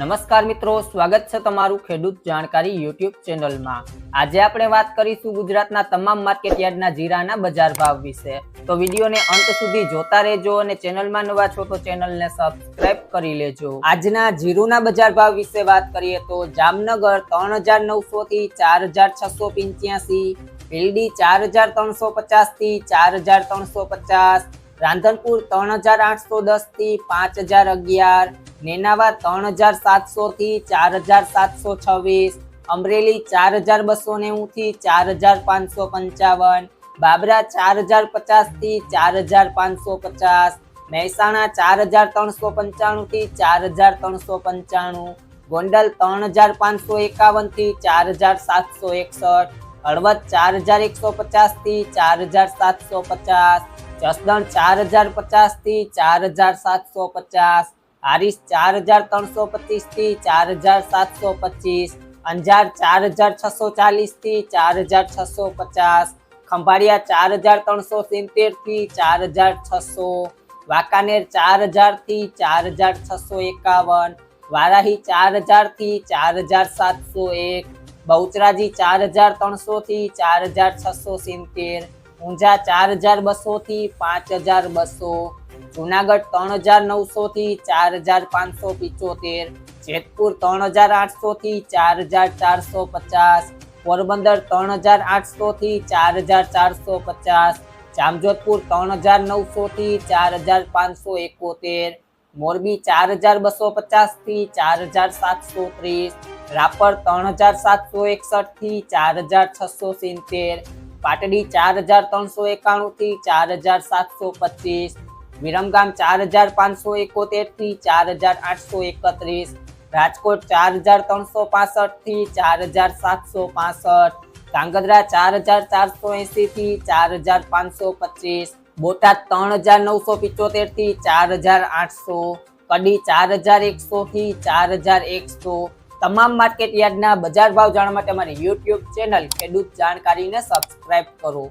નમસ્કાર મિત્રો, સ્વાગત છે તમારું ખેડૂત જાણકારી યુટ્યુબ ચેનલમાં. આજે આપણે વાત કરીશું ગુજરાતના તમામ માર્કેટ યાર્ડના જીરાના બજાર ભાવ વિશે. તો વિડીયોને અંત સુધી જોતા રહેજો અને ચેનલમાં નવા છો તો ચેનલને સબસ્ક્રાઇબ કરી લેજો. આજના જીરુના બજાર ભાવ વિશે વાત કરીએ તો જામનગર ત્રણ હજાર નવસો થી ચાર હજાર છસો પંચ્યાસી ભીલડી ચાર હજાર ત્રણસો પચાસથી ચાર હજાર ત્રણસો પચાસ, રાંધનપુર ત્રણ હજાર આઠસો દસથી પાંચ હજાર અગિયાર નેનાવા ત્રણ હજાર સાતસો થી ચાર હજાર સાતસો છવ્વીસ અમરેલી ચાર હજાર બસો નેવું થી ચાર હજાર પાંચસો પંચાવન બાબરા ચાર હજાર પચાસથી ચાર હજાર પાંચસો પચાસ મહેસાણા ચાર હજાર ત્રણસો પંચાણું થી ચાર હજાર ત્રણસો પંચાણું ગોંડલ ત્રણ હજાર પાંચસો એકાવનથી ચાર હજાર સાતસો એકસઠ હળવદ ચાર હજાર એકસો પચાસથી ચાર હજાર સાતસો પચાસ જસદણ ચાર હજાર પચાસથી ચાર હજાર સાતસો પચાસ હારીસ ચાર હજાર ત્રણસો પચીસ થી ચાર હજાર સાતસો પચીસ અંજાર ચાર હજાર છસો ચાલીસ થી ચાર હજાર છસો પચાસ ખંભાળિયા ચાર હજાર ત્રણસો સિત્તેર થી ચાર હજાર છસો વાંકાનેર ચાર હજાર થી ચાર હજાર છસો એકાવન વારાહી ચાર હજાર થી ચાર હજાર સાતસો એક બહુચરાજી ચાર હજાર ત્રણસો થી ચાર હજાર છસો સિત્તેર ઊંઝા ચાર હજાર બસો થી પાંચ હજાર બસો જુનાગઢ ત્રણ હજાર નવસો થી ચાર હજાર પાંચસો પિચોતેર જેતપુર ત્રણ હજાર આઠસો થી ચાર હજાર ચારસો પચાસ પોરબંદર ત્રણ હજાર આઠસો થી ચાર હજાર ચારસો પચાસ જામજોધપુર ત્રણ હજાર નવસો થી ચાર હજાર પાંચસો એકોતેર મોરબી ચાર હજાર બસો પચાસ થી ચાર હજાર સાતસો ત્રીસ રાપર ત્રણ હજાર સાતસો એકસઠ થી ચાર હજાર છસો સિત્તેર પાટડી ચાર હજાર ત્રણસો એકાણું થી ચાર હજાર સાતસો પચીસ વિરમગામ ચાર હજાર પાંચસો એકોતેરથી ચાર હજાર આઠસો એકત્રીસ. રાજકોટ ચાર હજાર ત્રણસો પાસઠથી ચાર હજાર સાતસો પાસઠ. ધાંગધ્રા ચાર હજાર ચારસો એસી થી ચાર હજાર પાંચસો પચીસ. બોટાદ ત્રણ હજાર નવસો પિચોતેરથી ચાર હજાર આઠસો. કડી ચાર હજાર એકસો થી ચાર હજાર એકસો. તમામ માર્કેટ યાર્ડના બજાર ભાવ જાણવા માટે અમારી યુટ્યુબ ચેનલ ખેડૂત જાણકારીને સબસ્ક્રાઇબ કરો.